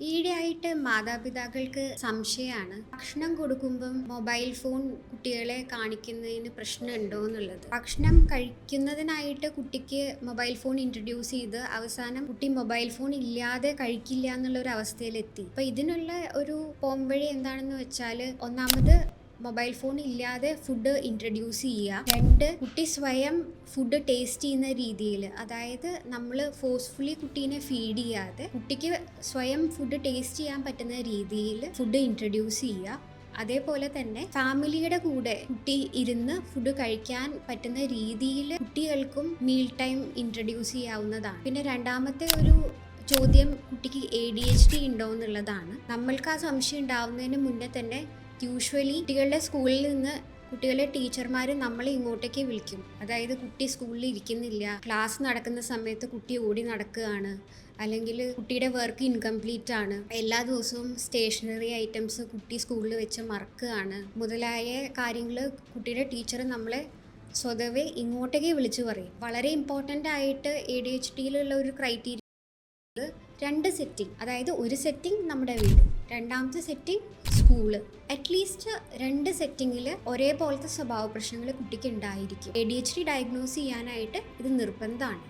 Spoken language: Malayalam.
ഈയിടെയായിട്ട് മാതാപിതാക്കൾക്ക് സംശയമാണ്. ഭക്ഷണം കൊടുക്കുമ്പം മൊബൈൽ ഫോൺ കുട്ടികളെ കാണിക്കുന്നതിന് പ്രശ്നമുണ്ടോ എന്നുള്ളത്. ഭക്ഷണം കഴിക്കുന്നതിനായിട്ട് കുട്ടിക്ക് മൊബൈൽ ഫോൺ ഇൻട്രൊഡ്യൂസ് ചെയ്ത് അവസാനം കുട്ടി മൊബൈൽ ഫോൺ ഇല്ലാതെ കഴിക്കില്ല എന്നുള്ള ഒരു അവസ്ഥയിലെത്തി അപ്പൊ ഇതിനുള്ള ഒരു പോംവഴി എന്താണെന്ന് വെച്ചാൽ ഒന്നാമത് മൊബൈൽ ഫോൺ ഇല്ലാതെ ഫുഡ് ഇൻട്രൊഡ്യൂസ് ചെയ്യുക. രണ്ട് കുട്ടി സ്വയം ഫുഡ് ടേസ്റ്റ് ചെയ്യുന്ന രീതിയിൽ അതായത് നമ്മൾ ഫോഴ്സ്ഫുള്ളി കുട്ടീനെ ഫീഡ് ചെയ്യാതെ കുട്ടിക്ക് സ്വയം ഫുഡ് ടേസ്റ്റ് ചെയ്യാൻ പറ്റുന്ന രീതിയിൽ ഫുഡ് ഇൻട്രൊഡ്യൂസ് ചെയ്യുക. അതേപോലെ തന്നെ ഫാമിലിയുടെ കൂടെ കുട്ടി ഇരുന്ന് ഫുഡ് കഴിക്കാൻ പറ്റുന്ന രീതിയിൽ കുട്ടികൾക്കും മീൽ ടൈം ഇൻട്രൊഡ്യൂസ് ചെയ്യാവുന്നതാണ്. പിന്നെ രണ്ടാമത്തെ ഒരു ചോദ്യം കുട്ടിക്ക് എ ഡി എച്ച് ഡി ഉണ്ടോ എന്നുള്ളതാണ്. നമ്മൾക്ക് ആ സംശയം ഉണ്ടാവുന്നതിന് മുന്നേ തന്നെ യൂഷ്വലി കുട്ടികളുടെ സ്കൂളിൽ നിന്ന് കുട്ടികളെ ടീച്ചർമാർ നമ്മളെ ഇങ്ങോട്ടേക്ക് വിളിക്കും. അതായത് കുട്ടി സ്കൂളിൽ ഇരിക്കുന്നില്ല. ക്ലാസ് നടക്കുന്ന സമയത്ത് കുട്ടി ഓടി നടക്കുകയാണ്. അല്ലെങ്കിൽ കുട്ടിയുടെ വർക്ക് ഇൻകംപ്ലീറ്റ് ആണ്. എല്ലാ ദിവസവും സ്റ്റേഷനറി ഐറ്റംസ് കുട്ടി സ്കൂളിൽ വെച്ച് മറക്കുകയാണ്. മുതലായ കാര്യങ്ങൾ കുട്ടിയുടെ ടീച്ചർ നമ്മളെ സ്വതവേ ഇങ്ങോട്ടേക്ക് വിളിച്ചു പറയും. വളരെ ഇമ്പോർട്ടന്റ് ആയിട്ട് എ ഡി എച്ച് ഡിയിലുള്ള ഒരു ക്രൈറ്റീരിയ രണ്ട് സെറ്റിംഗ് അതായത് ഒരു സെറ്റിംഗ് നമ്മുടെ വീട്. രണ്ടാമത്തെ സെറ്റിംഗ് സ്കൂൾ അറ്റ്ലീസ്റ്റ് രണ്ട് സെറ്റിങ്ങിൽ ഒരേപോലത്തെ സ്വഭാവ പ്രശ്നങ്ങൾ കുട്ടിക്ക് ഉണ്ടായിരിക്കും. A D H D diagnose ചെയ്യാനായിട്ട് ഇത് നിർബന്ധമാണ്.